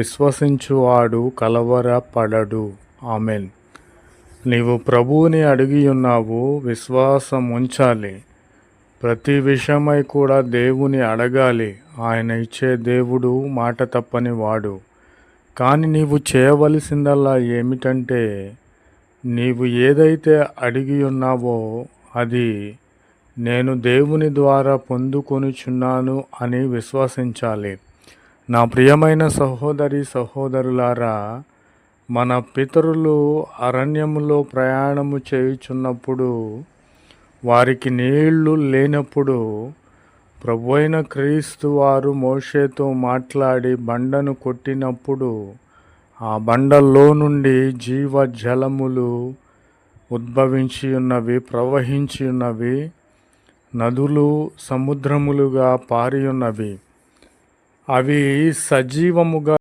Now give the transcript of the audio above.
విశ్వసించువాడు కలవరపడడు. Amen. నీవు ప్రభువుని అడిగి ఉన్నావు విశ్వాసం ఉంచాలి ప్రతి విషయమై కూడా దేవుని అడగాలి. ఆయన ఇచ్చే దేవుడు మాట తప్పని వాడు. కానీ నీవు చేయవలసిందల్లా ఏమిటంటే నీవు ఏదైతే అడిగి ఉన్నావో అది నేను దేవుని ద్వారా పొందుకొనుచున్నాను అని విశ్వసించాలి. నా ప్రియమైన సహోదరి సహోదరులారా మన పితరులు అరణ్యములో ప్రయాణము చేయుచున్నప్పుడు వారికి నీళ్ళు లేనప్పుడు ప్రభు అయిన క్రీస్తు వారు మోషేతో మాట్లాడి బండను కొట్టినప్పుడు ఆ బండల్లో నుండి జీవ జలములు ఉద్భవించి ఉన్నవి ప్రవహించి ఉన్నవి నదులు సముద్రములుగా పారి ఉన్నవి అవి సజీవముగా